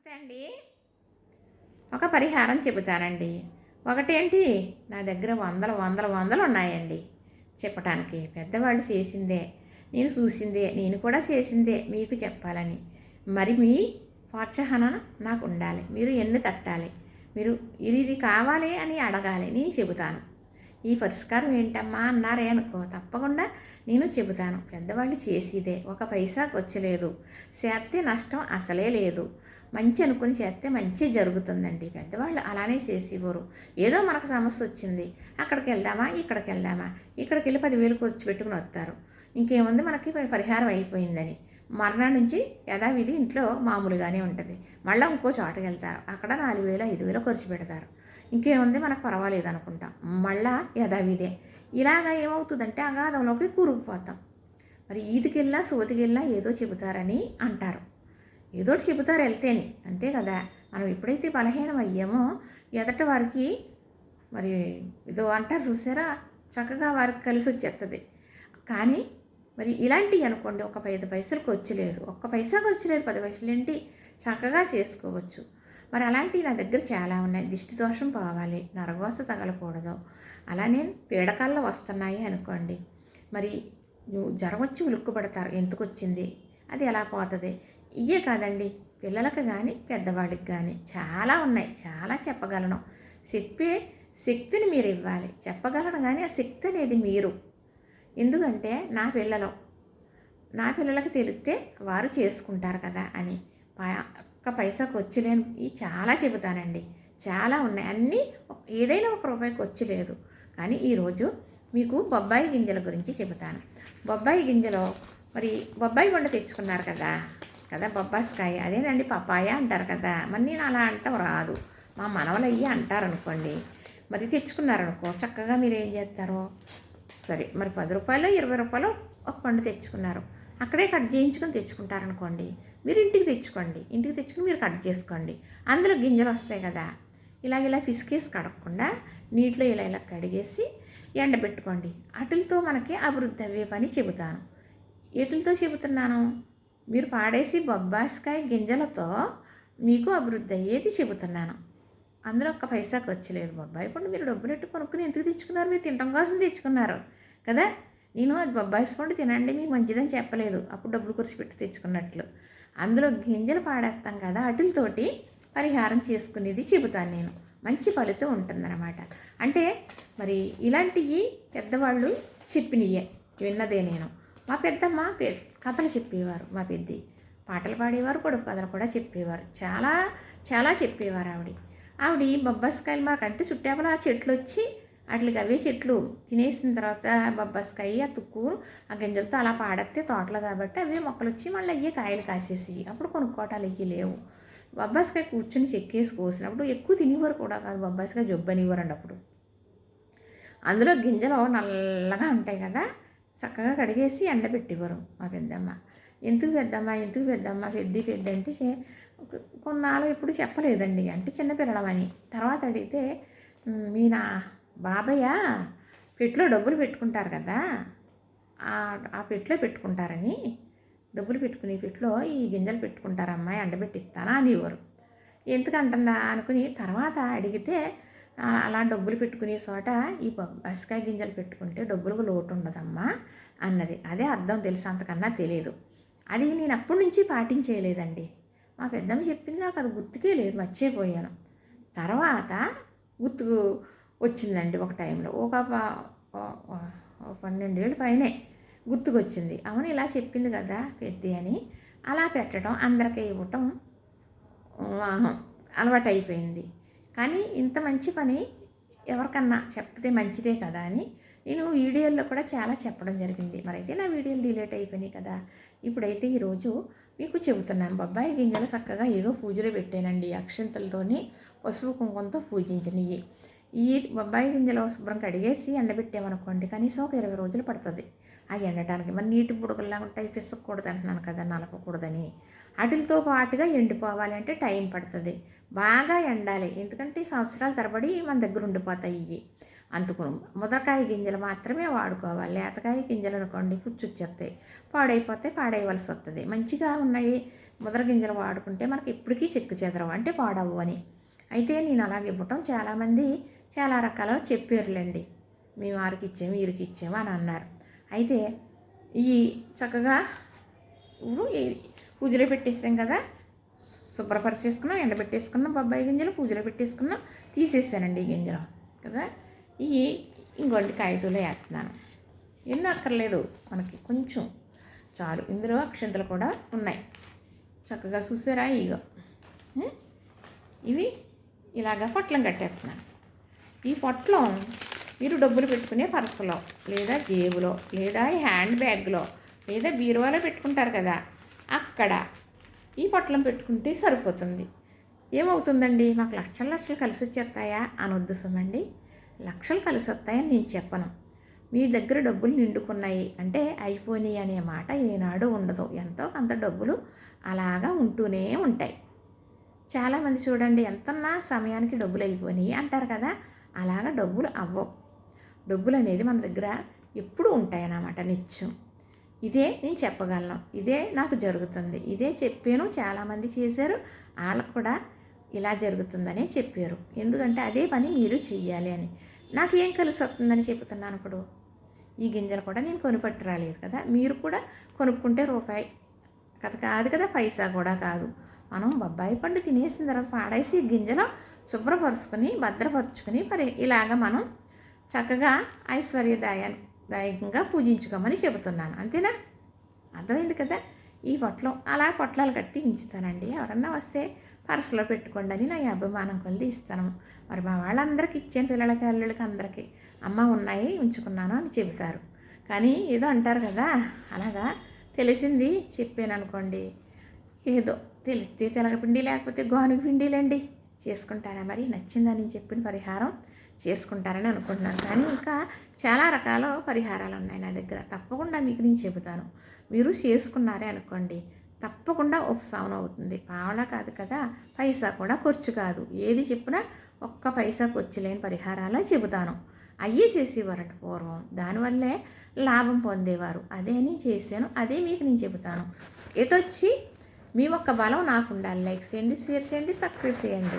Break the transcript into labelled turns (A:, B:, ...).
A: నమస్తే అండి. ఒక పరిహారం చెబుతానండి. ఒకటేంటి? నా దగ్గర వందల వందల వందలు ఉన్నాయండి. చెప్పటానికి పెద్దవాళ్ళు చేసిందే నేను చూసిందే నేను కూడా చేసిందే మీకు చెప్పాలని. మరి మీ ప్రోత్సాహన నాకు ఉండాలి. మీరు ఎన్ని తట్టాలి? మీరు ఇది కావాలి అని అడగాలి. నేను చెబుతాను. ఈ పరిష్కారం ఏంటమ్మా అన్నారే అనుకో తప్పకుండా నేను చెబుతాను. పెద్దవాళ్ళు చేసేదే ఒక పైసాకు వచ్చలేదు. చేస్తే నష్టం అసలే లేదు. మంచి అనుకుని చేస్తే మంచి జరుగుతుందండి. పెద్దవాళ్ళు అలానే చేసేవారు. ఏదో మనకు సమస్య వచ్చింది. అక్కడికి వెళ్దామా ఇక్కడికి వెళ్దామా ఇక్కడికి వెళ్ళి పదివేలు ఖర్చు పెట్టుకుని వస్తారు. ఇంకేముంది మనకి పరిహారం అయిపోయిందని. మరణం నుంచి యథావిధి ఇంట్లో మామూలుగానే ఉంటుంది. మళ్ళీ ఇంకో చోటకి వెళ్తారు. అక్కడ నాలుగు వేలు ఐదు వేలు ఖర్చు పెడతారు. ఇంకేముంది? మనకు పర్వాలేదు అనుకుంటాం. మళ్ళా యథావిధే. ఇలాగా ఏమవుతుందంటే అగాధంలోకి కూరుకుపోతాం. మరి ఈదికెళ్ళినా సోతికెళ్ళినా ఏదో చెబుతారని అంటారు. ఏదో చెబుతారు వెళ్తేనే. అంతే కదా? మనం ఎప్పుడైతే బలహీనం అయ్యామో ఎదట వారికి మరి ఏదో అంటారు చూసారా? చక్కగా వారికి కలిసి వచ్చేస్తుంది కానీ మరి ఇలాంటివి అనుకోండి ఒక ఐదు పైసలకు వచ్చలేదు ఒక్క పైసాకు వచ్చలేదు పది పైసలు ఏంటి చక్కగా చేసుకోవచ్చు. మరి అలాంటివి నా దగ్గర చాలా ఉన్నాయి. దిష్టి దోషం పోవాలి. నరగోస తగలకూడదు. అలానే పీడకాల్లో వస్తున్నాయి అనుకోండి. మరి జ్వరం వచ్చి ఉలుక్కుపడతారు. ఎందుకు వచ్చింది? అది ఎలా పోతుంది? ఇవే కాదండి. పిల్లలకు కానీ పెద్దవాళ్ళకి కానీ చాలా ఉన్నాయి. చాలా చెప్పగలను. చెప్పే శక్తిని మీరు ఇవ్వాలి. చెప్పగలను కానీ ఆ శక్తి అనేది మీరు. ఎందుకంటే నా పిల్లలు. నా పిల్లలకి తెలిస్తే వారు చేసుకుంటారు కదా అని. ఒక్క పైసాకు వచ్చలేను ఇవి చాలా చెబుతానండి. చాలా ఉన్నాయి. అన్నీ ఏదైనా ఒక రూపాయికి వచ్చి లేదు. కానీ ఈరోజు మీకు బొబ్బాయి గింజల గురించి చెబుతాను. బొబ్బాయి గింజలో మరి బొబ్బాయి బొండ తెచ్చుకున్నారు కదా? కదా బొబ్బాస్కాయ. అదేనండి పపాయ అంటారు కదా? మరి నేను అలా అంటాం రాదు. మా మనవలయ్యి అంటారు అనుకోండి మరి తెచ్చుకున్నారనుకో చక్కగా మీరు ఏం చేస్తారు? సరే మరి పది రూపాయలు ఇరవై రూపాయలు ఒక పండు తెచ్చుకున్నారు. అక్కడే కట్ చేయించుకొని తెచ్చుకుంటారనుకోండి మీరు ఇంటికి తెచ్చుకోండి ఇంటికి తెచ్చుకుని మీరు కట్ చేసుకోండి. అందులో గింజలు వస్తాయి కదా ఇలాగ ఇలా పిసికేసి కడగకుండా నీటిలో ఇలా ఇలా కడిగేసి ఎండబెట్టుకోండి. అటులతో మనకి అభివృద్ధి అయ్యే పని చెబుతాను. ఎటులతో చెబుతున్నాను? మీరు పాడేసి బొబ్బాసికాయ గింజలతో మీకు అభివృద్ధి అయ్యేది చెబుతున్నాను. అందులో ఒక్క పైసాకి వచ్చలేదు బొబ్బాయి పండు మీరు డబ్బులు ఎట్టు కొనుక్కుని ఎందుకు తెచ్చుకున్నారు? మీరు తినడం కోసం తెచ్చుకున్నారు కదా. నేను అది బొబ్బాయి పండు తినండి మీకు మంచిదని చెప్పలేదు. అప్పుడు డబ్బులు ఖర్చు పెట్టి తెచ్చుకున్నట్లు. అందులో గింజలు పాడేస్తాం కదా అటులతోటి పరిహారం చేసుకునేది చెబుతాను నేను. మంచి ఫలితం ఉంటుందన్నమాట. అంటే మరి ఇలాంటివి పెద్దవాళ్ళు చెప్పినయే విన్నదే నేను. మా పెద్దమ్మ కథలు చెప్పేవారు మా పెద్ది. పాటలు పాడేవారు పొడుపు కథలు కూడా చెప్పేవారు. చాలా చాలా చెప్పేవారు ఆవిడ ఆవిడ బొబ్బాస్కాయలు మాకంటే చుట్టాపల ఆ చెట్లు వచ్చి వాటికి అవే చెట్లు తినేసిన తర్వాత బొబ్బస్కాయ ఆ తుక్కు ఆ గింజలతో అలా పాడత్తే తోటలు కాబట్టి అవే మొక్కలు వచ్చి మళ్ళీ అయ్యే కాయలు కాసేసి అప్పుడు కొనుక్కోటాలు అయ్యి లేవు. బొబ్బాస్కాయ కూర్చొని చెక్కేసి కోసినప్పుడు ఎక్కువ తినేవారు కూడా కాదు బొబ్బాస్కాయ జబ్బు అనేవారండి అప్పుడు. అందులో గింజలు నల్లగా ఉంటాయి కదా చక్కగా కడిగేసి ఎండబెట్టేవారు మా పెద్దమ్మ. ఎందుకు పెద్దమ్మ ఎందుకు పెద్దమ్మ పెద్ది పెద్ద అంటే కొన్నాళ్ళు ఎప్పుడు చెప్పలేదండి. అంటే చిన్నపిల్లడమని తర్వాత అడిగితే మీ నా బాబయ్య పెట్లో డబ్బులు పెట్టుకుంటారు కదా. ఆ పెట్లో పెట్టుకుంటారని. డబ్బులు పెట్టుకుని పెట్లో ఈ గింజలు పెట్టుకుంటారు అమ్మాయి ఎండబెట్టిస్తానా అనేవారు ఎందుకంటుందా అనుకుని తర్వాత అడిగితే అలా డబ్బులు పెట్టుకునే చోట ఈ బస్కాయ గింజలు పెట్టుకుంటే డబ్బులకు లోటు ఉండదమ్మా అన్నది. అదే అర్థం తెలుసు అంతకన్నా తెలియదు అది నేను అప్పటి నుంచి పాటించేయలేదండి. మా పెద్దమ్మ చెప్పింది నాకు అది గుర్తుకే లేదు మర్చిపోయాను. తర్వాత గుర్తుకు వచ్చిందండి ఒక టైంలో. ఒక పన్నెండేళ్ళు పైనే గుర్తుకొచ్చింది. అవును ఇలా చెప్పింది కదా పెద్ద అని. అలా పెట్టడం అందరికీ ఇవ్వటం అలవాటైపోయింది. కానీ ఇంత మంచి పని ఎవరికన్నా చెప్తే మంచిదే కదా అని నేను వీడియోల్లో కూడా చాలా చెప్పడం జరిగింది. మరైతే నా వీడియోలు డిలేట్ అయిపోయినాయి కదా. ఇప్పుడైతే ఈరోజు మీకు చెబుతున్నాను. బొబ్బాయి గింజలు చక్కగా ఏదో పూజలో పెట్టానండి. అక్షంతలతోని పసుపు కుంకుమతో పూజించినవి. ఈ బొబ్బాయి గింజలు శుభ్రం కడిగేసి ఎండబెట్టామనుకోండి కనీసం ఒక ఇరవై రోజులు పడుతుంది. ఆ ఎండటానికి మరి నీటి బుడగల్లా ఉంటాయి పిసకూడదు అంటున్నాను కదా నలపకూడదని. వాటితో పాటుగా ఎండిపోవాలి అంటే టైం పడుతుంది. బాగా ఎండాలి ఎందుకంటే సంవత్సరాల తరబడి మన దగ్గర ఉండిపోతాయి ఇవి అందుకుని ముద్రకాయ గింజలు మాత్రమే వాడుకోవాలి. లేతకాయ గింజలు అనుకోండి పుచ్చుచ్చేస్తాయి. పాడైపోతే పాడేయవలసి వస్తుంది మంచిగా ఉన్నాయి ముద్ర గింజలు వాడుకుంటే మనకి ఇప్పటికీ చెక్కు చెదరవు అంటే పాడవ్వని. అయితే నేను అలాగే ఇవ్వటం చాలామంది చాలా రకాల చెప్పారులేండి. మీ వారికి ఇచ్చాము వీరికి ఇచ్చాము అని అన్నారు. అయితే ఈ చక్కగా ఇప్పుడు ఈ పూజలో పెట్టేసాం కదా. శుభ్రపరిచేసుకున్నాం ఎండబెట్టేసుకున్నాం బొబ్బాయి గింజలు పూజలో పెట్టేసుకున్నాం తీసేసానండి ఈ గింజలు కదా. ఇవి ఇంకోటి కాగితంలో వేస్తున్నాను. ఎన్ని అక్కర్లేదు మనకి కొంచెం చాలు. ఇందులో అక్షంతలు కూడా ఉన్నాయి. చక్కగా చూసారా ఇగో. ఇవి ఇలాగా పొట్లం కట్టేస్తున్నాను. ఈ పొట్లం మీరు డబ్బులు పెట్టుకునే పర్సులో లేదా జేబులో లేదా హ్యాండ్ బ్యాగ్లో లేదా బీరువాలో పెట్టుకుంటారు కదా అక్కడ ఈ పొట్లం పెట్టుకుంటే సరిపోతుంది. ఏమవుతుందండి? మాకు లక్షల లక్షలు కలిసి వచ్చేస్తాయా? అని ఉద్దేశం అండి లక్షలు కలిసి వస్తాయని నేను చెప్పను. మీ దగ్గర డబ్బులు నిండుకున్నాయి అంటే అయిపోయినాయి అనే మాట ఏనాడు ఉండదు. ఎంతో కొంత డబ్బులు అలాగా ఉంటూనే ఉంటాయి. చాలామంది చూడండి ఎంతన్నా సమయానికి డబ్బులు అయిపోయినాయి అంటారు కదా అలాగా డబ్బులు అవ్వవు. డబ్బులు అనేది మన దగ్గర ఎప్పుడు ఉంటాయన్నమాట నిత్యం. ఇదే నేను చెప్పగలను ఇదే నాకు జరుగుతుంది ఇదే చెప్పాను చాలామంది చేశారు వాళ్ళకు కూడా ఇలా జరుగుతుందనే చెప్పారు. ఎందుకంటే అదే పని మీరు చెయ్యాలి అని. నాకు ఏం కలిసి వస్తుందని చెప్తున్నాను ఇప్పుడు ఈ గింజలు కూడా నేను కొనిపట్టి రాలేదు కదా మీరు కూడా కొనుక్కుంటే రూపాయి కథ కాదు కదా పైసా కూడా కాదు. మనం బొబ్బాయి పండు తినేసిన తర్వాత పాడేసి గింజలో గింజలు భద్రపరుచుకుని భద్రపరుచుకొని మరి ఇలాగ మనం చక్కగా ఐశ్వర్యదాయ దాయకంగా పూజించుకోమని చెబుతున్నాను. అంతేనా? అర్థమైంది కదా? ఈ పొట్లం అలా పొట్లాలు కట్టి ఉంచుతానండి. ఎవరన్నా వస్తే పర్సులో పెట్టుకోండి అని నా అభిమానం కొలిది ఇస్తాను. మరి మా వాళ్ళందరికీ ఇచ్చాను పిల్లలకి అల్లుళ్ళకి అందరికీ. అమ్మ ఉన్నాయి ఉంచుకున్నాను అని చెబుతారు. కానీ ఏదో అంటారు కదా? అలాగా తెలిసింది చెప్పాను అనుకోండి. ఏదో తెలిస్తే తెలగపిండి లేకపోతే గోనుగ పిండిలండి. చేసుకుంటారా మరి? నచ్చిందని చెప్పిన పరిహారం చేసుకుంటారని అనుకుంటున్నాను. కానీ ఇంకా చాలా రకాల పరిహారాలు ఉన్నాయి నా దగ్గర. తప్పకుండా మీకు నేను చెబుతాను. మీరు చేసుకున్నారే అనుకోండి తప్పకుండా ఉపశమనం అవుతుంది. పావలా కాదు కదా పైసా కూడా ఖర్చు కాదు. ఏది చెప్పినా ఒక్క పైసా ఖర్చు లేని పరిహారాలే చెబుతాను. అయ్యే చేసేవారట పూర్వం. దానివల్లే లాభం పొందేవారు. అదే నేను చేశాను అదే మీకు నేను చెబుతాను. ఎటొచ్చి మీ ఒక్క బలం నాకు ఉండాలి లైక్ చేయండి షేర్ చేయండి సబ్స్క్రైబ్ చేయండి.